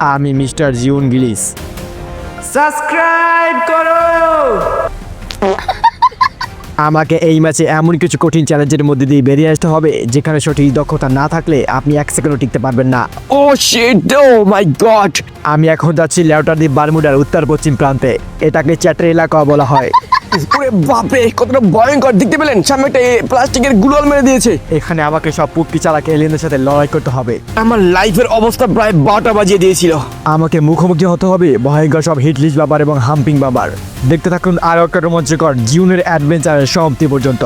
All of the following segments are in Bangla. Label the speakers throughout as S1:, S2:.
S1: আমি মিস্টার জিউন গিলিস। সাবস্ক্রাইব করো! আমাকে এই ম্যাচে এমন কিছু কঠিন চ্যালেঞ্জের মধ্যে দিয়ে বেরিয়ে আসতে হবে যেখানে সঠিক দক্ষতা না থাকলে আপনি এক সেকেন্ডও টিকতে পারবেন না।
S2: ও শিট ও মাই গড
S1: আমি এখন যাচ্ছি লেউটার দ্বীপ বারমুডার উত্তর পশ্চিম প্রান্তে এটাকে চ্যাটার এলাকা বলা হয়।
S2: ওরে বাপরে কতটা ভয়ঙ্কর। দেখতে পেলেন সামনে একটা প্লাস্টিকের গুলোল মেরে দিয়েছে।
S1: এখানে আমাকে সব পুটকি চালাকে এলিয়েনদের সাথে লড়াই করতে হবে।
S2: আমার লাইফের অবস্থা প্রায় বারোটা বাজিয়ে দিয়েছিল।
S1: আমাকে মুখোমুখি হতে হবে ভয়ঙ্কর সব হিটলিস বাবার এবং হাম্পিং বাবার দেখতে থাকুন আরও একটা রোমাঞ্চকর জিউনের অ্যাডভেঞ্চারের সমাপ্তি পর্যন্ত।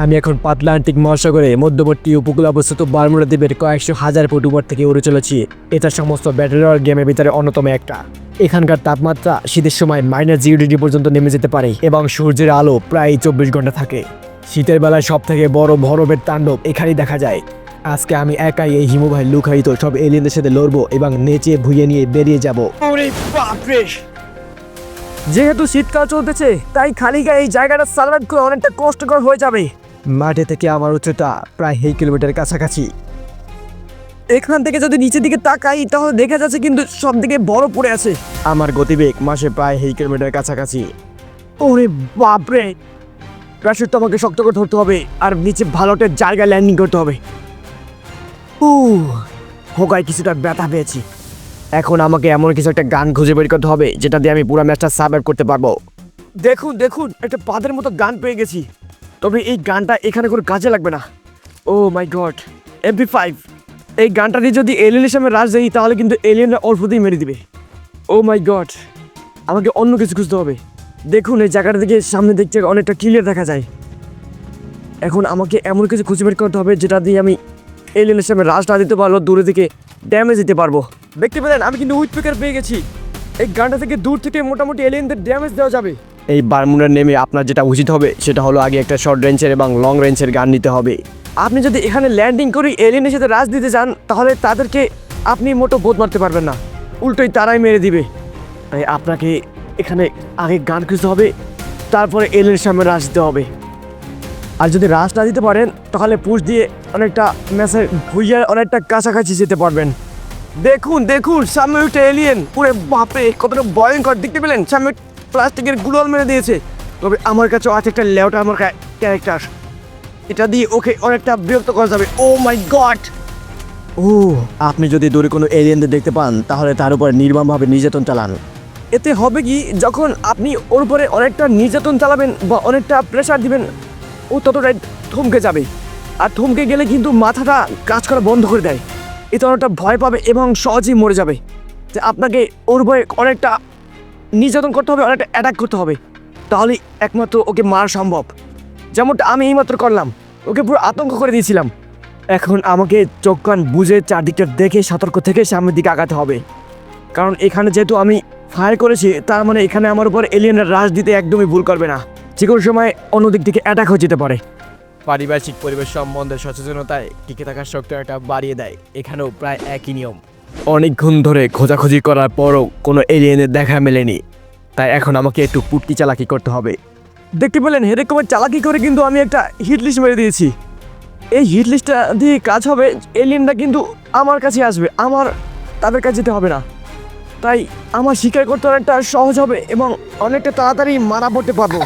S1: আমি এখন পাতলান্টিক মহাসাগরে মধ্যবর্তী উপকূল অবস্থিত বারমুডা দ্বীপের কয়েকশো হাজার ফুট উপর থেকে উড়ে চলেছি। এটা সমস্ত ব্যাটেরিয়ার গেমের ভিতরে অন্যতম একটা। এখানকার তাপমাত্রা শীতের সময় মাইনাস জিরো ডিগ্রি পর্যন্ত নেমে যেতে পারে এবং সূর্যের আলো প্রায় চব্বিশ ঘণ্টা থাকে। শীতের বেলায় সব থেকে বড় বরফের তাণ্ডব এখানেই দেখা যায়। আজকে আমি একাই এই হিমবাহের লুকায়িত সব এলিয়েনদের সাথে লড়বো এবং নেচে ভুইয়ে নিয়ে বেরিয়ে যাব। যেহেতু শীতকাল চলতেছে তাই খালি গায়ে এই জায়গাটা সার্ভাইভ করে অনেকটা কষ্টকর হয়ে যাবে। মাঠে থেকে আমার উচ্চতা প্রায় এই কিলোমিটারের কাছাকাছি। এখান থেকে যদি নিচের দিকে তাকাই, তাহলে দেখা যাচ্ছে কিন্তু সব দিকে বড় পড়ে আছে। আমার গতিবেগ মাসে প্রায় এই কিলোমিটার কাছাকাছি। ওরে বাপরে! প্রেশার তো আমাকে শক্ত করে ধরতে হবে, আর নিচে ভালো একটা জায়গায় ল্যান্ডিং করতে হবে। ও হোগায় কিছুটা ব্যথা পেয়েছি। এখন আমাকে এমন কিছু একটা গান খুঁজে বের করতে হবে, যেটা দিয়ে আমি পুরো ম্যাচটা সার্ভাইভ করতে পারব। দেখুন দেখুন, একটা পাদের মতো গান পেয়ে গেছি। তবে এই গানটা এখানে কোনো কাজে লাগবে না। Oh my god MP five এই গানটা দিয়ে যদি এলিয়েনের সামনে রাজ দেই, তাহলে কিন্তু এলিয়েনরা অল্পতেই মেরে দিবে। ও মাই গড, আমাকে অন্য কিছু খুঁজতে হবে। দেখুন, এই জায়গাটা থেকে সামনে দেখতে অনেকটা ক্লিয়ার দেখা যায়। এখন আমাকে এমন কিছু খুঁজে বের করতে হবে, যেটা দিয়ে আমি এলিয়েনের সামনে রাজ না দিতে পারল দূরে থেকে ড্যামেজ দিতে পারব। দেখতে পেলেন, আমি কিন্তু উইথ পেকার পেয়ে গেছি। এই গানটা থেকে দূর থেকে মোটামুটি এলিয়েনদের ড্যামেজ দেওয়া যাবে। এই বারমুনার নেমে আপনার যেটা উচিত হবে, সেটা হলো আগে একটা শর্ট রেঞ্জের এবং লং রেঞ্জের গান নিতে হবে। আপনি যদি এখানে ল্যান্ডিং করে এলিয়েনের সাথে রাজ দিতে যান, তাহলে তাদেরকে আপনি মোটো বোধ মারতে পারবেন না। উল্টোই তারাই মেরে দিবে। তাই আপনাকে এখানে আগে গান খুঁজতে হবে, তারপরে এলিয়েনের সামনে রাজ দিতে হবে। আর যদি রাশ না দিতে পারেন, তাহলে পুশ দিয়ে অনেকটা ম্যাচের ভুইয়ার অনেকটা কাছাকাছি যেতে পারবেন। দেখুন দেখুন, সামনে একটা এলিয়েন পুরো বাপরে, কতটা ভয়ঙ্কর, দেখতে পেলেন? সামনে প্লাস্টিকের গুলোল মেরে দিয়েছে। তবে আমার কাছে আছে একটা লেওটা আমার ক্যারেক্টার এটা দিয়ে ওকে অনেকটা বিরক্ত করা যাবে। ও মাই গড ও আপনি যদি দূরে কোনো এলিয়েনদের দেখতে পান তাহলে তার উপরে নির্মমভাবে নির্যাতন চালান। এতে হবে কি যখন আপনি ওর উপরে অনেকটা নির্যাতন চালাবেন বা অনেকটা প্রেশার দিবেন ও ততটাই থমকে যাবে। আর থমকে গেলে কিন্তু মাথাটা কাজ করা বন্ধ করে দেয়। এতে অনেকটা ভয় পাবে এবং সহজেই মরে যাবে। যে আপনাকে ওর ভয়ে অনেকটা নির্যাতন করতে হবে, অনেকটা অ্যাটাক করতে হবে। তাহলেই একমাত্র ওকে মারা সম্ভব। যেমনটা আমি এইমাত্র করলাম, ওকে পুরো আতঙ্ক করে দিয়েছিলাম। এখন আমাকে চোখ কান বুঝে চারদিকটা দেখে সতর্ক থেকে সামনের দিকে আগাতে হবে। কারণ এখানে যেহেতু আমি ফায়ার করেছি, তার মানে এখানে আমার উপর এলিয়েনরা রাশ দিতে একদমই ভুল করবে না। যে কোনো সময় অন্য দিক থেকে অ্যাটাক হয়ে যেতে পারে। পারিপার্শ্বিক পরিবেশ সম্বন্ধে সচেতনতায় টিকে থাকার শক্তি একটা বাড়িয়ে দেয়। এখানেও প্রায় একই নিয়ম। অনেকক্ষণ ধরে খোঁজাখুঁজি করার পরও কোনো এলিয়েনের দেখা মেলেনি। তাই এখন আমাকে একটু পুটকি চালাকি করতে হবে। দেখতে পেলেন হেরেকমের চালাকি করে কিন্তু আমি একটা হিট লিস্ট মেরে দিয়েছি। এই হিট লিস্টটা দিয়ে কাজ হবে, এলিয়েনরা কিন্তু আমার কাছে আসবে, আমার তাদের কাছে যেতে হবে না। তাই আমার শিকার করতে অনেকটা সহজ হবে এবং অনেকটা তাড়াতাড়ি মারা পড়তে পারব।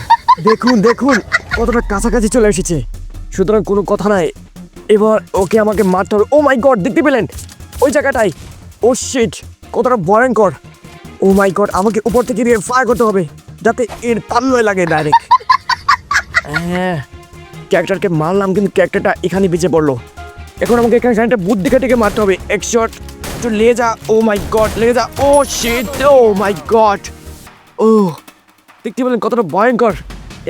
S1: দেখুন দেখুন, কতটা কাছাকাছি চলে এসেছে। সুতরাং কোনো কথা নাই। এবার ওকে আমাকে মারতে হবে। ও মাই গড দেখতে পেলেন? ওই জায়গাটায়। ও শিট কতটা ভয়ঙ্কর। ও মাই গড আমাকে উপর থেকে দিয়ে ফায়ার করতে হবে, যাতে এর পাল্লয় লাগে ডাইরেক্ট হ্যাঁ ক্যারেক্টারকে মারলাম, কিন্তু ক্যারেক্টারটা এখানে বেঁচে পড়ল। এখন আমাকে এখানে খানিকটা বুদ্ধি খাটিকে মারতে হবে। এক শট একটু যা ও মাই গড যা ও শিট ও মাই গড ও দেখতে পেলেন কতটা ভয়ঙ্কর।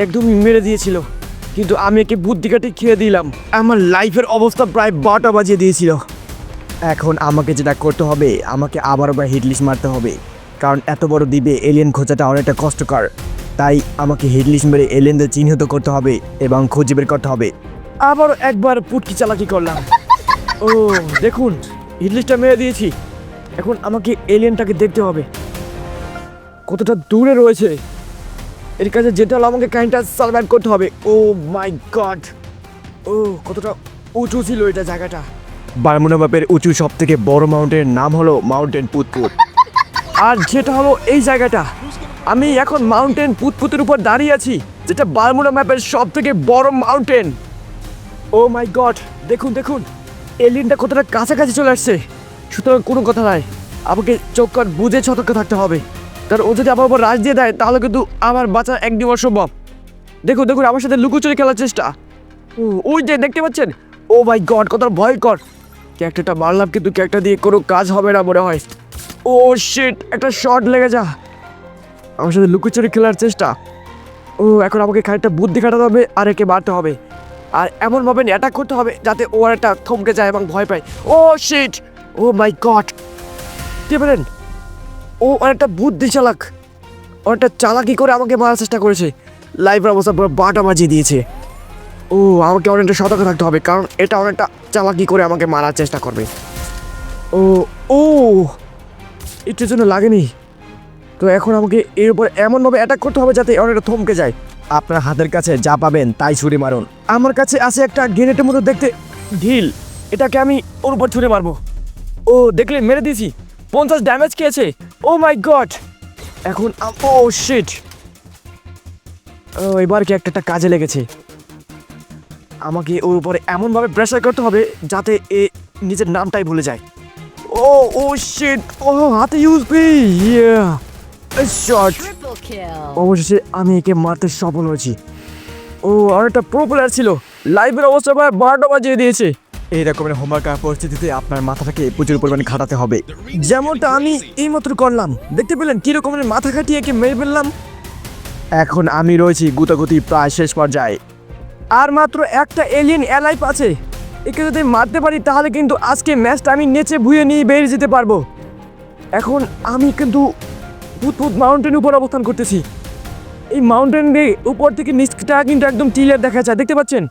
S1: একদমই মেরে দিয়েছিল। কিন্তু আমি একে বুদ্ধি খেয়ে দিলাম। আমার লাইফের অবস্থা প্রায় বারোটা বাজিয়ে দিয়েছিল। এখন আমাকে যেটা করতে হবে, আমাকে আবার আবার হিটলিস্ট মারতে হবে। কারণ এত বড় দ্বীপে এলিয়েন খোঁজাটা অনেকটা কষ্টকর। তাই আমাকে হিটলিস্ট মেরে এলিয়েনদের চিহ্নিত করতে হবে এবং খুঁজে বের করতে হবে। আবার একবার পুটকি চালাকি করলাম। ও, দেখুন হিটলিস্টটা মেরে দিয়েছি। এখন আমাকে এলিয়েনটাকে দেখতে হবে। কতটা দূরে রয়েছে। এর কাছে যেটা হলো আমাকে কাহিনটা সার্ভাইভ করতে হবে। ও মাই গড ও, কতটা উঁচু ছিল এটা জায়গাটা। বারমুনা ম্যাপের উঁচু সব থেকে বড় মাউন্টেনের নাম হলো মাউন্টেন পুতপুত। আর যেটা হলো এই জায়গাটা, আমি এখন মাউন্টেন পুতপুতের উপর দাঁড়িয়ে আছি, যেটা বারমুনা ম্যাপের সব থেকে বড় মাউন্টেন ও মাই গড, দেখুন দেখুন এলিনটা কতটা কাছাকাছি চলে আসছে। সুতরাং কোনো কথা নাই, আমাকে চোখ বুঝে সতর্ক থাকতে হবে। কারণ ও যদি আমার উপর রাজ দিয়ে দেয়, তাহলে কিন্তু আমার বাঁচা একদিন অসম্ভব দেখুন দেখুন, আমার সাথে লুকোচুরি খেলার চেষ্টা। ওই যে, দেখতে পাচ্ছেন? ও মাই গড, কতটা ভয়ঙ্কর। ক্যারেক্টারটা মারলাম, কিন্তু ক্যারেক্টার দিয়ে কোনো কাজ হবে না মনে হয়। ও শিট একটা শট লেগে যা। আমার সাথে লুকোচুরি খেলার চেষ্টা। ও, এখন আমাকে খানিকটা বুদ্ধি খাটাতে হবে আর একে মারতে হবে। আর এমনভাবে অ্যাটাক করতে হবে যাতে ও আর একটা থমকে যায় এবং ভয় পায়। ও শিট ও মাই গড কি বলেন? ও অনেকটা বুদ্ধি চালাক। অনেকটা চালাকি করে আমাকে মারার চেষ্টা করেছে। লাইভ অবস্থা পুরো বাটা বাজিয়ে দিয়েছে। ও, আমাকে অনেকটা সতর্ক থাকতে হবে, কারণ এটা অনেকটা চালাকি করে আমাকে মারার চেষ্টা করবে। ও ও এটার জন্য লাগেনি। তো এখন আমাকে এর উপর এমনভাবে অ্যাটাক করতে হবে যাতে অনেকটা থমকে যায়। আপনার হাতের কাছে যা পাবেন তাই ছুরি মারুন। আমার কাছে আছে একটা গ্রেনেটের মতো দেখতে ঢিল। এটাকে আমি ওর উপর ছুঁড়ে মারবো। ও দেখলেন মেরে দিয়েছি। পঞ্চাশ ড্যামেজ খেয়েছে। ও মাই গড এখন ও শিট ও, এবার কি একটা কাজে লেগেছে। আমাকে ওর উপরে এমনভাবে প্রেশার করতে হবে যাতে এ নিজের নামটাই ভুলে যায়। ও ও শিট ও হাতে ইউজ পি শট অবশেষে আমি একে মারতে সফল হয়েছি। ও আর একটা প্রো প্লেয়ার ছিল। লাইভের অবস্থা প্রায় বারোটা বাজিয়ে দিয়েছে। এই রকমের হোমওয়ার্ক পরিস্থিতিতে আপনার মাথাটাকে প্রচুর পরিমাণে খাটাতে হবে। যেমনটা আমি এইমাত্র করলাম। দেখতে পেলেন কি রকমের মাথা খাটিয়ে একে মেরে ফেললাম। এখন আমি রয়েছি গুতাগুতি প্রায় শেষ পর্যায়ে। আর মাত্র একটা এলিয়েন অ্যালাইভ আছে। একে যদি মারতে পারি, তাহলে কিন্তু আজকে ম্যাচটা আমি নেচে ভুয়ে নিয়ে বেরিয়ে যেতে পারব। এখন আমি কিন্তু ভূতভূত মাউন্টেনের উপর অবস্থান করতেছি। এই মাউন্টেনের উপর থেকে নিচটা কিন্তু একদম ক্লিয়ার দেখা যায়, দেখতে পাচ্ছেন?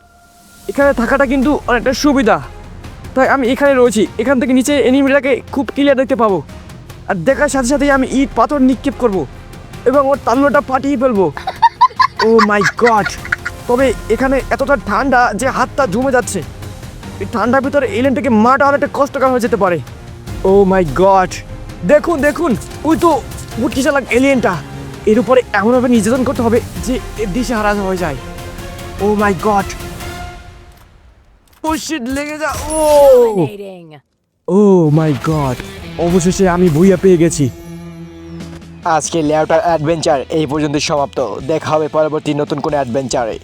S1: এখানে থাকাটা কিন্তু অনেকটা সুবিধা। তাই আমি এখানে রয়েছি, এখান থেকে নিচে এনিমিটাকে খুব ক্লিয়ার দেখতে পাবো। আর দেখার সাথে সাথেই আমি ইট পাথর নিক্ষেপ করব। এবং ওর তাল্লোটা ফাটিয়ে ফেলব। ও মাই গড তবে এখানে এতটা ঠান্ডা যে হাতটা জমে যাচ্ছে। এই ঠান্ডার ভিতরে এলিয়েনটাকে মাটা অনেকটা কষ্টকর হয়ে যেতে পারে। Oh my god! দেখুন দেখুন! ওই তো মুটকি চালাক এলিয়েনটা এর উপরে এমনভাবে নির্যাতন করতে হবে যে এর দিশে হারাজ হয়ে যায়। ও মাই গড! ও শিট লেগে যা ও! ও মাই গড! অবশেষে আমি ভুইয়া পেয়ে গেছি। আজকে লেআউটার অ্যাডভেঞ্চার এই পর্যন্ত সমাপ্ত। দেখা হবে পরবর্তী নতুন কোনো অ্যাডভেঞ্চারে